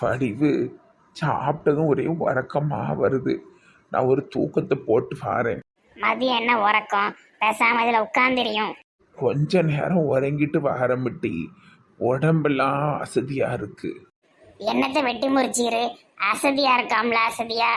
வடிவு. சாப்பிட்டதும் ஒரே உறக்கமாக வருது. நான் ஒரு தூக்கத்தை போட்டு பாறேன் மதியம் என்ன உறக்கம்? பேசாம இதுல உட்காந்துரியும் கொஞ்ச நேரம் உறங்கிட்டு வரமிட்டி உடம்பெல்லாம் அசதியாக இருக்கு. என்னத்தை வெட்டி முறிச்சிரு அசதியா இருக்காம்ல அசதியா?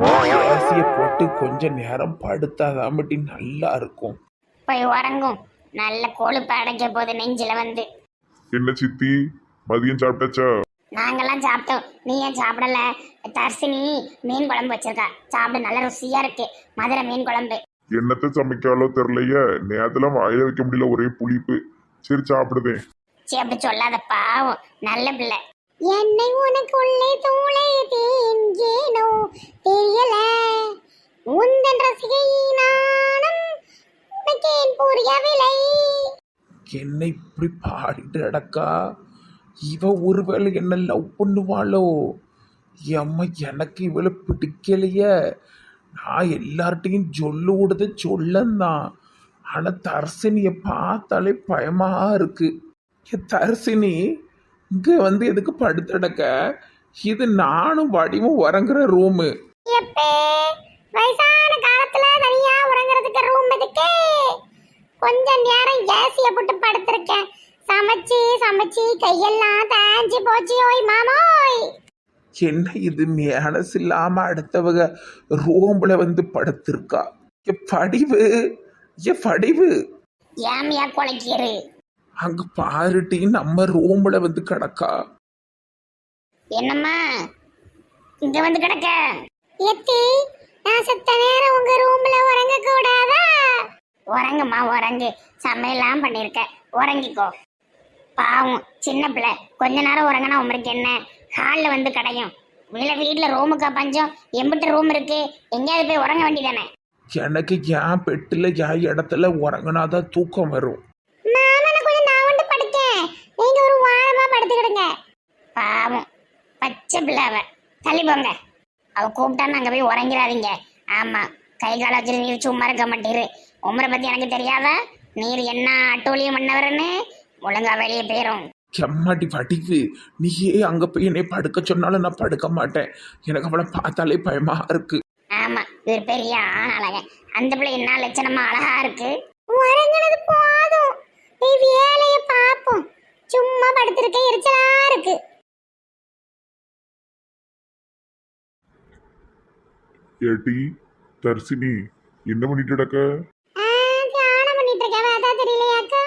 ஏசியை போட்டு கொஞ்ச நேரம் படுத்தாதான் மட்டி நல்லா இருக்கும். போய் உறங்கும். நல்ல கொழுப்பு அடைக்க போகுது நெஞ்சில வந்து. என்ன சித்தி? மதியம் சாப்பிட்டாச்சா? நாங்கெல்லாம் சாப்பிட்டோம். நீ ஏன் சாப்பிடல? தர்சினி மீன் குழம்பு வச்சிருக்கா. சாப்பிட நல்ல ருசியா இருக்கு. மதுரை மீன் குழம்பு. என்னத்தை சமைக்காலோ தெரிலையே நேரத்துல வாயில வைக்க முடியல ஒரே புளிப்பு. சரி சாப்பிடுதேன் சீ அப்படி சொல்லாத பாவம். நல்ல பிள்ளை. என்னை உனக்குள்ளே தூளையதேன் ஏனோ தெரியல. உந்தன் ரசிகை நானும் உனக்கேன் புரியவில்லை. என்ன இப்படி பாடிட்டு அடக்கா இவ ஒருவேளை என்ன லவ் பண்ணுவாளோ? அம்மா எனக்கு இவளை பிடிக்கலையே. நான் எல்லார்ட்டையும் சொல்லு விடுத சொல்லந்தான். ஆனால் தர்சினியை பார்த்தாலே பயமாக இருக்கு. ஏ, தர்சினி இங்கே வந்து எதுக்கு படுத்தடக்க? இது நானும் வடிவும் உறங்குற ரூமு எப்பே வயசான காலத்துல தனியா உறங்குறதுக்கு ரூம் எதுக்கு? கொஞ்ச நேரம் ஏசிய போட்டு படுத்திருக்கேன். சமைச்சு சமைச்சு கையெல்லாம் தேஞ்சு போச்சு. ஓய் மாமோய். என்ன இது மேனஸ் இல்லாம அடுத்தவங்க ரூம்ல வந்து படுத்திருக்கா? ஏ படிவு ஏ படிவு. ஏமியா குலைக்கிரு அங்க பாருட்டி நம்ம ரூம்ல வந்து கிடக்கா? என்னம்மா? இங்க வந்து கிடக்க? எத்தி நான் செத்த நேரம் உங்க ரூம்ல உறங்க கூடாதா உறங்குமா உறங்கு. சமையல்லாம் பண்ணிருக்க. உறங்கிக்கோ. பாவம் சின்ன பிள்ளை. கொஞ்ச நேரம் உறங்கினா உங்களுக்கு என்ன? ஹாலில் வந்து கடையும். இல்லை வீட்டில் ரூமுக்கா பஞ்சம்? எம்பிட்டு ரூம் இருக்கு. எங்கேயாவது போய் உறங்க வேண்டியதானே? எனக்கு என் பெட்டில் என் இடத்துல உறங்கினாதான் தூக்கம் வரும். மாமனை கொஞ்சம் நான் வந்து படுக்கேன். நீங்க ஒரு வாரமா படுத்துக்கிடுங்க. பாவம் பச்சை பிள்ளை அவ. தள்ளி போங்க. அவ கூப்பிட்டான்னு அங்க போய் உறங்கிடாதீங்க. ஆமா கை கால வச்சுட்டு நீர் சும்மா இருக்க மாட்டீரு உமரை பத்தி எனக்கு தெரியாதா? நீர் என்ன அட்டூழியம் பண்ணவருன்னு ஒழுங்கா வெளியே போயிரும். செம்மாட்டி வடிவு. நீயே அங்க போய் என்னை படுக்க சொன்னாலும் நான் படுக்க மாட்டேன். எனக்கு அவளை பார்த்தாலே பயமா இருக்கு. ஆமா இவர் பெரிய அழக. அந்த பிள்ளை என்ன லட்சணமா அழகா இருக்கு? உறங்கினது போதும். நீ வேலையை பார்ப்போம். சும்மா படுத்திருக்க எரிச்சலா இருக்கு. ஏட்டி தர்சினி என்ன பண்ணிட்டு கிடக்க ஆ, தியானம் பண்ணிட்டு இருக்கேன் அதான் தெரியலையாக்கா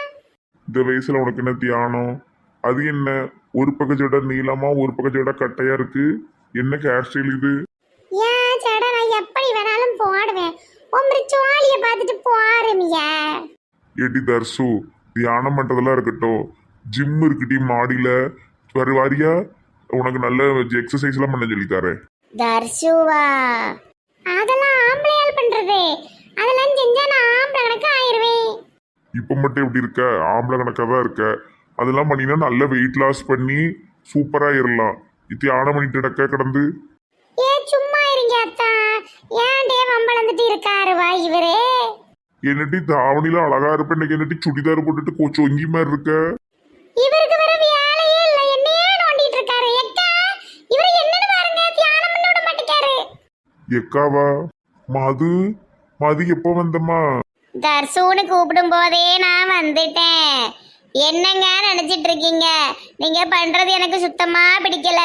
இந்த வயசுல உனக்கு என்ன தியானம்? அது என்ன? ஒரு பக்க ஜட நீளமா ஒரு பக்க ஜட கட்டையா இருக்கு? என்ன ஹேர் ஸ்டைல் இது? ஏன் சேடா நான் எப்படி வேணாலும் போடுவேன். உங்க பார்த்துட்டு போறமியா ஏட்டி தர்சு தியானம் பண்றதெல்லாம் இருக்கட்டும். ஜிம் இருக்குட்டி மாடியில. வரு வாரியா? உனக்கு நல்ல எக்ஸசைஸ் எல்லாம் பண்ண சொல்லி தரேன் தர்ஷுவா அதெல்லாம் ஆம்பளையால் பண்றது. அதெல்லாம் செஞ்சா நான் ஆம்பளை கணக்கு ஆயிருவேன். இப்போ மட்டும் எப்படி இருக்க? ஆம்பளை கணக்காக தான் இருக்க. அதெல்லாம் பண்ணினா நல்ல வெயிட் லாஸ் பண்ணி சூப்பராக இருக்கலாம் தியானம் பண்ணிட்டு கிடக்க கிடந்து. சும்மா இருங்க அத்தா. வம்பளந்துட்டு இருக்காரு வா இவரே? என்னட்டி தாவணில அழகா இருப்ப இன்னைக்கு என்னட்டி சுடிதார் போட்டுட்டு கொஞ்சம் ஒங்கி மாதிரி இருக்க? இவருக்கு வர வேலையே இல்ல. என்னையே நோண்டிட்டு இருக்காரு. எக்கா இவர் என்னன்னு பாருங்க. தியானம் பண்ண விட மாட்டேக்காரு. எக்காவா? மது? மது எப்போ வந்தம்மா? தர்சூன்னு கூப்பிடும் போதே நான் வந்துட்டேன். என்னங்க நினைச்சிட்டு இருக்கீங்க? நீங்க பண்றது எனக்கு சுத்தமா பிடிக்கல.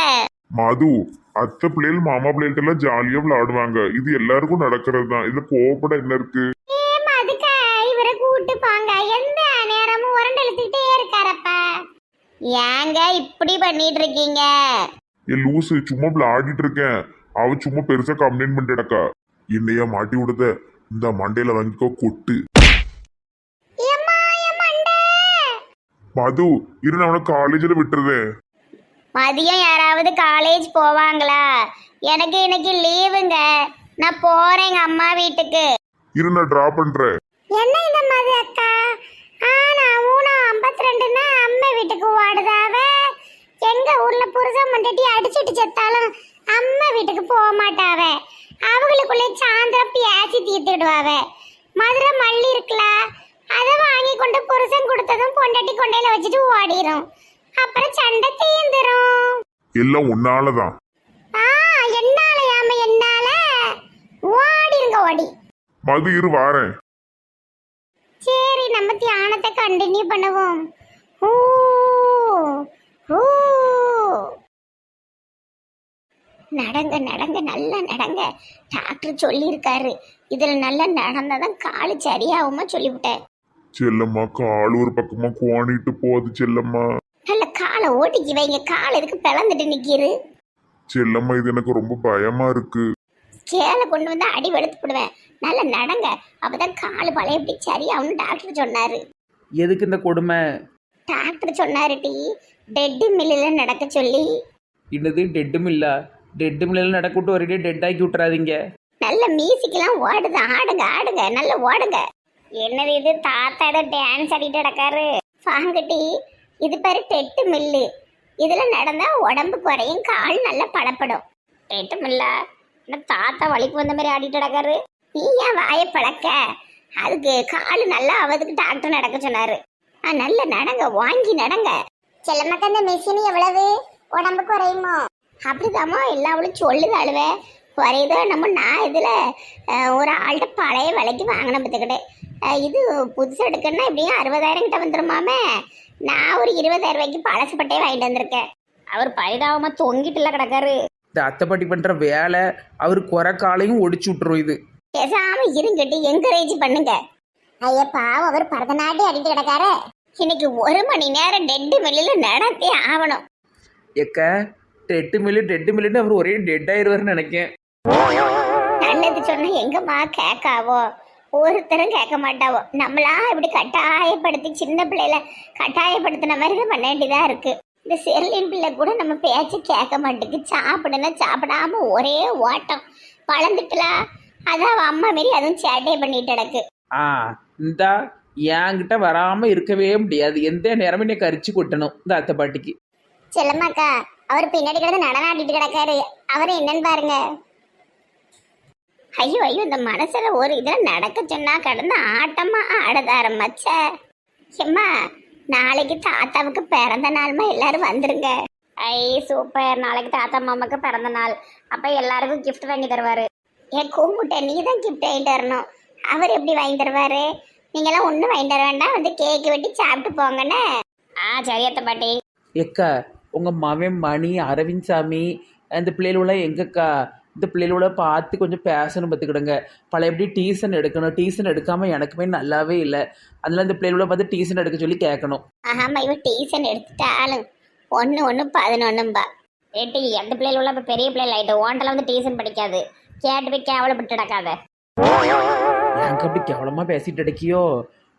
மது அத்தை பிள்ளைகள் மாமா பிள்ளைகள்ட்ட எல்லாம் ஜாலியா விளையாடுவாங்க. இது எல்லாருக்கும் நடக்கிறது தான் இதுல கோவப்பட என்ன இருக்கு? ஏங்க இப்படி பண்ணிட்டு இருக்கீங்க? லூசு சும்மா விளையாடிட்டு இருக்கேன். அவ சும்மா பெருசா கம்ப்ளைண்ட் பண்ணிட்டு என்னையா மாட்டி விடுத? இந்த மண்டையில வாங்கிக்கோ கொட்டு. மது இரு நான் அவனை காலேஜில் விட்டுருதேன் மதியம் யாராவது காலேஜ் போவாங்களா? எனக்கு இன்னைக்கு லீவுங்க நான் போறேன் எங்க அம்மா வீட்டுக்கு. இரு நான் ட்ரா பண்றேன். என்ன இந்த மாதிரி அக்கா? ஆனா ஊனா ஐம்பத்தி ரெண்டுன்னா அம்மா வீட்டுக்கு ஓடுதாவ? எங்க ஊர்ல புருஷன் மண்டட்டி அடிச்சிட்டு செத்தாலும் அம்மா வீட்டுக்கு போக சாயந்தரம் பேசி தீர்த்துடுவாவ மதுரை மல்லி இருக்குல்ல அதை வாங்கி கொண்டு புருஷன் கொடுத்ததும் பொண்டாட்டி கொண்டையில வச்சுட்டு ஓடிரும். அப்புறம் சண்டை தீந்துரும். எல்லாம் உன்னாலதான். ஆ என்னால யாம என்னால? ஓடிருங்க ஓடி. மது இரு வாரேன். சரி நம்ம தியானத்தை கண்டினியூ பண்ணுவோம். ஊ ஊ நடங்க நடங்க நல்லா நடங்க. டாக்டர் சொல்லியிருக்காரு. இதுல நல்லா நடந்தாதான் காலு சரியாகுமா சொல்லிவிட்டேன். செல்லம்மா கால் ஒரு பக்கமா கோணிட்டு போகுது செல்லம்மா. நல்ல காலை ஓட்டிக்கு வைங்க கால் எதுக்கு பிளந்துட்டு நிக்கிது? செல்லம்மா இது எனக்கு ரொம்ப பயமா இருக்கு. சேலை கொண்டு வந்து அடி வெளுத்து போடுவேன். நல்லா நடங்க. அப்பதான் கால் பழையபடி சரியாகும்னு டாக்டர் சொன்னாரு. எதுக்கு இந்த கொடுமை? டாக்டர் சொன்னாரு டி டெட்டு மில்லில் நடக்க சொல்லி. இன்னது டெட்டும் இல்லை டெட்டு மில்லில் நடக்க விட்டு ஒரே டெட் ஆக்கி விட்டுறாதீங்க. நல்ல மியூசிக்லாம் ஓடுது. ஆடுங்க ஆடுங்க நல்ல ஓடுங்க. என்னது இது? தாத்தாட டான்ஸ் ஆடிட்டு நடக்காரு வாங்கட்டி இது பேரு டெட்டு மில்லு. இதுல நடந்தா உடம்பு குறையும் கால் நல்லா படப்படும். டெட்டு மில்லா? என்ன தாத்தா வலிக்கு வந்த மாதிரி ஆடிட்டு நடக்காரு நீ ஏன் வாயை பழக்க அதுக்கு கால் நல்லா அவதுக்கு டாக்டர் நடக்க சொன்னாரு. ஆ நல்ல நடங்க வாங்கி நடங்க. செல்லமாக்க அந்த மெஷின் எவ்வளவு? உடம்பு குறையுமோ? அப்படிதாம்மா எல்லாவளும் சொல்லுது அழுவே. குறையுதோ நம்ம நான் இதில் ஒரு ஆள்கிட்ட பழைய விலைக்கு வாங்கின பத்துக்கிட்டு இது புதுசு எடுக்கணும்னா எப்படியும் அறுபதாயிரம் கிட்ட வந்துருமாமே. நான் ஒரு இருபதாயிரம் ரூபாய்க்கு பழசு பட்டையே வாங்கிட்டு வந்திருக்கேன். அவர் பரிதாபமாக தொங்கிட்டுல கிடக்காரு. இந்த அத்தைப்பாட்டி பண்ணுற வேலை அவர் குறை காலையும் ஒடிச்சு விட்டுரும் இது. பேசாம இருங்கட்டு என்கரேஜ் பண்ணுங்க. ஐயா பாவம் அவர் பரதநாட்டியம் அடிட்டு கிடக்காரு. இன்னைக்கு ஒரு மணி நேரம் டெட்டு வெளியில நடத்தே ஆகணும். எக்க டெட்டு மில்லு டெட்டு மில்லுன்னு அவர் ஒரே டெட் ஆயிடுவார்னு நினைக்கேன். நல்லது சொன்னா எங்கம்மா கேட்காவோ ஒருத்தரும் கேட்க மாட்டாவோ. நம்மளா இப்படி கட்டாயப்படுத்தி சின்ன பிள்ளையில கட்டாயப்படுத்தின மாதிரி பண்ண வேண்டியதா இருக்கு. இந்த செர்லின் பிள்ளை கூட நம்ம பேச்ச கேட்க மாட்டேங்குது. சாப்பிடுனா சாப்பிடாம ஒரே ஓட்டம். வளர்ந்துட்டலா? அதான் அம்மா மாரி அதுவும் சேட்டையை பண்ணிட்டு கிடக்கு. ஆ இந்தா என்கிட்ட வராமல் இருக்கவே முடியாது. எந்த நேரமும் என்னை கரிச்சு கொட்டணும். இந்த அத்தைப்பாட்டிக்கு செல்லம்மாக்கா அவர் பின்னாடி கிடந்து நடனம் ஆடிட்டு கிடக்காரு. அவர் என்னன்னு பாருங்க. ஐயோ ஐயோ இந்த மனசுல ஒரு இதில் நடக்க சொன்னா கடந்து ஆட்டமா ஆடத ஆரம்பிச்ச எம்மா நாளைக்கு தாத்தாவுக்கு பிறந்த நாள்மா எல்லாரும் வந்துருங்க. ஐ சூப்பர். நாளைக்கு தாத்தா மாமாக்கு பிறந்த நாள். அப்ப எல்லாருக்கும் கிஃப்ட் வாங்கி தருவாரு. ஏன் கூமுட்டை நீ தான் கிஃப்ட் வாங்கிட்டு வரணும். அவர் எப்படி வாங்கி தருவாரு? நீங்களாம் ஒன்றும் வாங்கி தர வேண்டாம். வந்து கேக் வெட்டி சாப்பிட்டு போங்கண்ணே. ஆ சரியத்த பாட்டி. எக்கா உங்கள் மவன் மணி அரவிந்த் சாமி அந்த பிள்ளைகளெலாம் எங்கக்கா? இந்த பிள்ளைகளோட பார்த்து கொஞ்சம் பேசணும் பார்த்துக்கிடுங்க. பழைய எப்படி டீசன் எடுக்கணும்? டீசன் எடுக்காமல் எனக்குமே நல்லாவே இல்லை. அதனால இந்த பிள்ளைகளோட பார்த்து டீசன் எடுக்க சொல்லி கேட்கணும். ஆமா இவன் டியூஷன் எடுத்துட்டாலும் ஒன்று ஒன்று பதினொன்றும்பா ஏட்டி எந்த பிள்ளைகள் உள்ள இப்போ பெரிய பிள்ளைகள்? ஆகிட்டு ஓண்டெல்லாம் வந்து டியூஷன் படிக்காது. கேட்டு போய் கேவலப்பட்டு கிடக்காத எனக்கு அப்படி கேவலமாக பேசிட்டு அடக்கியோ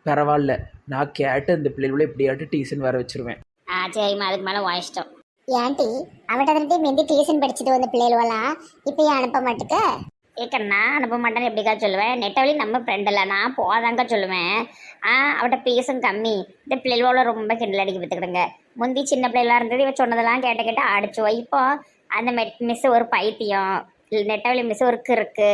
பரவாயில்ல. நான் கேட்டு இந்த பிள்ளைகளோட எப்படியாட்டு டீசன் வர வச்சிருவேன். ஆ சரிம்மா. அதுக்கு மேலே வாங்கிட்டோம் ஏன்டி அவட்ட வந்து முந்தி டியூஷன் படிச்சுட்டு வந்த பிள்ளைகளெல்லாம் இப்போ ஏன் அனுப்ப மாட்டுக்க? ஏக்க நான் அனுப்ப மாட்டேன்னு எப்படிக்கா சொல்லுவேன்? நெட்டவழி நம்ம ஃப்ரெண்ட் இல்லை நான் போதாங்க சொல்லுவேன். ஆ அவட்ட பீஸும் கம்மி. இந்த பிள்ளைகளோட ரொம்ப கிண்டல் அடிக்க வித்துக்கிடுங்க. முந்தி சின்ன பிள்ளைகளாக இருந்தது இவ சொன்னதெல்லாம் கேட்ட கேட்டு அடிச்சுவோம் இப்போ அந்த மெட் மிஸ் ஒரு பைத்தியம். நெட்டவழி மிஸ் ஒரு கிறுக்கு.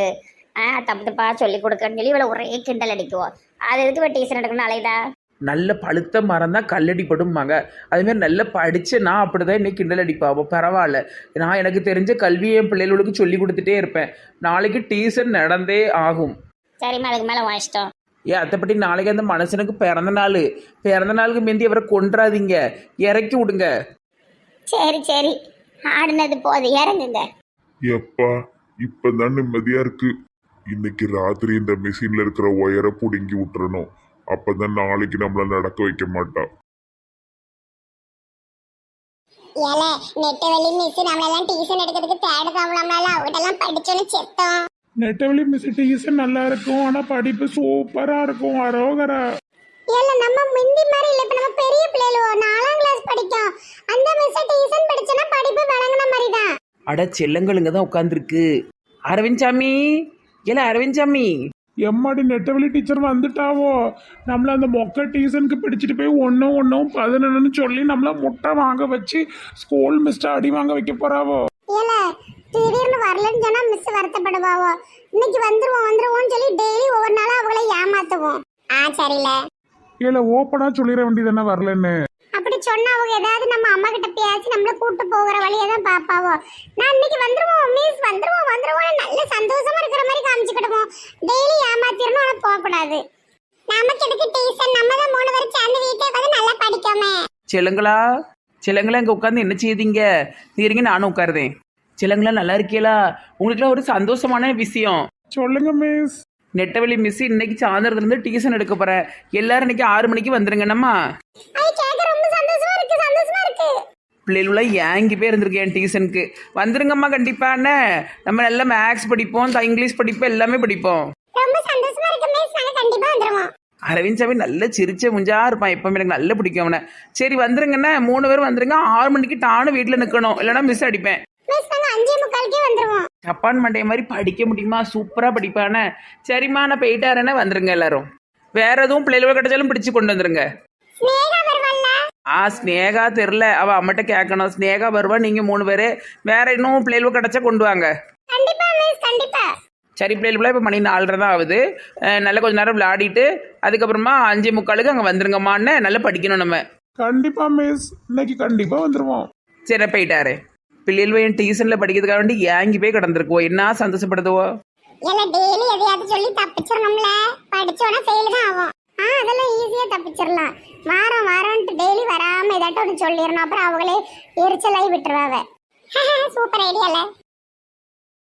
ஆ தப்பு தப்பா சொல்லி கொடுக்கன்னு சொல்லி இவளை ஒரே கிண்டல் அடிக்குவோம் அது எதுக்கு இவ டீசன் எடுக்கணும் அலைதா நல்ல பழுத்த மரம் தான் கல்லடி படும்பாங்க அதுமாரி நல்ல படித்த நான் அப்படி தான் இன்னைக்கு கிண்டல் அடிப்பாவோ பரவாயில்ல. நான் எனக்கு தெரிஞ்ச கல்வியை என் பிள்ளைகளுக்கு சொல்லி கொடுத்துட்டே இருப்பேன். நாளைக்கு டீசன் நடந்தே ஆகும். சரிம்மா அதுக்கு மேலே வாங்கிட்டோம் ஏ அத்தைப்பட்டி நாளைக்கு அந்த மனுஷனுக்கு பிறந்த நாள். பிறந்த நாளுக்கு முந்தி அவரை கொன்றாதீங்க. இறக்கி விடுங்க. சரி சரி. ஆடுனது போது இறங்குங்க. எப்பா இப்பதான் நிம்மதியா இருக்கு. இன்னைக்கு ராத்திரி இந்த மிஷின்ல இருக்கிற ஒயரை புடுங்கி விட்டுறணும். அப்பதான் நாளைக்கு நம்மள நடக்க வைக்க மாட்டா. ஏல நெட்ட வெளி மிஸ் நம்மளெல்லாம் டியூஷன் எடுக்கிறதுக்கு தேடுதாம் நம்மளால அவட்டெல்லாம் படிச்சோன்னு செத்தோம். நெட்டவழி மிஸ் டீசன் நல்லா இருக்கும் ஆனா படிப்பு சூப்பரா இருக்கும் அரோகரா. ஏல நம்ம முந்தி மாதிரி இல்ல இப்ப நம்ம பெரிய பிள்ளைகளோ நாலாம் கிளாஸ் படிக்கும். அந்த மிஸ் டியூஷன் படிச்சனா படிப்பு வழங்கின மாதிரி தான் அட செல்லங்களுங்க தான் உட்காந்துருக்கு அரவிந்த் சாமி ஏல அரவிந்த் சாமி. எம்மாடி நெட்டவழி டீச்சர் வந்துட்டாவோ? நம்மள அந்த மொக்க டீசனுக்கு பிடிச்சிட்டு போய் ஒன்றும் ஒன்றும் பதினொன்னு சொல்லி நம்மள முட்டை வாங்க வச்சு ஸ்கூல் மிஸ்டர் அடி வாங்க வைக்க போறாவோ? திடீர்னு வரலன்னு சொன்னா மிஸ் வருத்தப்படுவாவோ? இன்னைக்கு வந்துருவோம் வந்துருவோம்னு சொல்லி டெய்லி ஒவ்வொரு நாளும் அவங்கள ஏமாத்துவோம். ஆ சரில. இல்ல ஓப்பனா சொல்லிட வேண்டியது என்ன வரலன்னு? அப்படி அப்படி சொன்னா அவங்க ஏதாவது நம்ம அம்மா கிட்ட பேசி நம்மள கூட்டு போகிற வழியை தான் பாப்பாவோ? நான் இன்னைக்கு வந்துருவோம் மிஸ் வந்துருவோம் வந்துருவோம் நல்ல சந்தோஷமா இருக்கிற மாதிரி காமிச்சுக்கிடுவோம். டெய்லி ஏமாத்திரணும் ஆனா போக கூடாது நமக்கு எதுக்கு டீசன் நம்ம தான் மூணு பேரும் சேர்ந்து வீட்டை வந்து நல்லா படிக்கோமே. சிலங்களா சிலங்களா இங்கே உட்காந்து என்ன செய்தீங்க? நீரிங்க நானும் உட்காருதேன் சிலங்களா நல்லா இருக்கீங்களா உங்களுக்குலாம் ஒரு சந்தோஷமான விஷயம். சொல்லுங்க மிஸ் நெட்டவெளி மிஸ் இன்னைக்கு சாயந்தரத்துலேருந்து டியூஷன் எடுக்க போகிறேன் எல்லாரும் இன்னைக்கு ஆறு மணிக்கு வந்துருங்கண்ணம்மா அது கேட்க ரொம்ப சந்தோஷமா இருக்கு சந்தோஷமா இருக்கு. பிள்ளைகள ஏங்கி போய் இருந்திருக்கேன் டியூஷனுக்கு வந்துருங்கம்மா கண்டிப்பாண்ணே நம்ம நல்லா மேக்ஸ் படிப்போம் த- இங்கிலீஷ் படிப்போம் எல்லாமே படிப்போம். ரொம்ப சந்தோஷமா இருக்கு மிஸ் நாங்க கண்டிப்பா வந்துருவோம். அரவிந்த் சாமி நல்ல சிரிச்ச முஞ்சா இருப்பான். எப்பவுமே எனக்கு நல்லா பிடிக்கும் அவனை. சரி வந்துருங்கண்ணே மூணு பேரும் வந்துருங்க. ஆறு மணிக்கு டானு வீட்டில் நிற்கணும் இல்லைன்னா மிஸ் அடிப்பேன். மிஸ் நாங்க அஞ்சே முக்காலுக்கே வந்துருவோம். ஜப்பான் மண்டே மாதிரி படிக்க முடியுமா? சூப்பராக படிப்பானே. சரிம்மா நான் போயிட்டாரேனே வந்துருங்க எல்லாரும். வேற எதுவும் பிள்ளைகள கிடைச்சாலும் பிடிச்சு கொண்டு வந்துருங்க. ஸ்னேகா வருவாள்ல? ஆ ஸ்னேகா தெரில அவள் அம்மட்ட கேட்கணும். ஸ்னேகா வருவா நீங்கள் மூணு பேர். வேற இன்னும் பிள்ளைகள் கிடைச்சா கொண்டு வாங்க. கண்டிப்பா மிஸ் கண்டிப்பா. சரி பிள்ளைகள் இப்போ மணி நாலரை தான் ஆகுது. நல்லா கொஞ்ச நேரம் விளையாடிட்டு அதுக்கப்புறமா அஞ்சு முக்காலுக்கு அங்கே வந்துருங்கம்மான்னு நல்லா படிக்கணும் நம்ம. கண்டிப்பா மிஸ் இன்னைக்கு கண்டிப்பா வந்துருவோம். சரி போயிட்டாரு பிள்ளைகள் என் டியூஷனில் படிக்கிறதுக்காக வேண்டி ஏங்கி போய் கிடந்திருக்குவோ. என்ன சந்தோஷப்படுதுவோ? இல்ல டெய்லி எதையாவது சொல்லி தப்பிச்சிடணும்ல. படிச்சோன்னா ஃபெயில் தான் ஆகும். ஆ அதெல்லாம் ஈஸியா தப்பிச்சிடலாம். வாரம் வாரம்ட்டு டெய்லி வராம ஏதாட்டும் ஒன்று சொல்லிடணும். அப்புறம் அவங்களே எரிச்சலாகி விட்டுருவாவ சூப்பர் ஐடியால.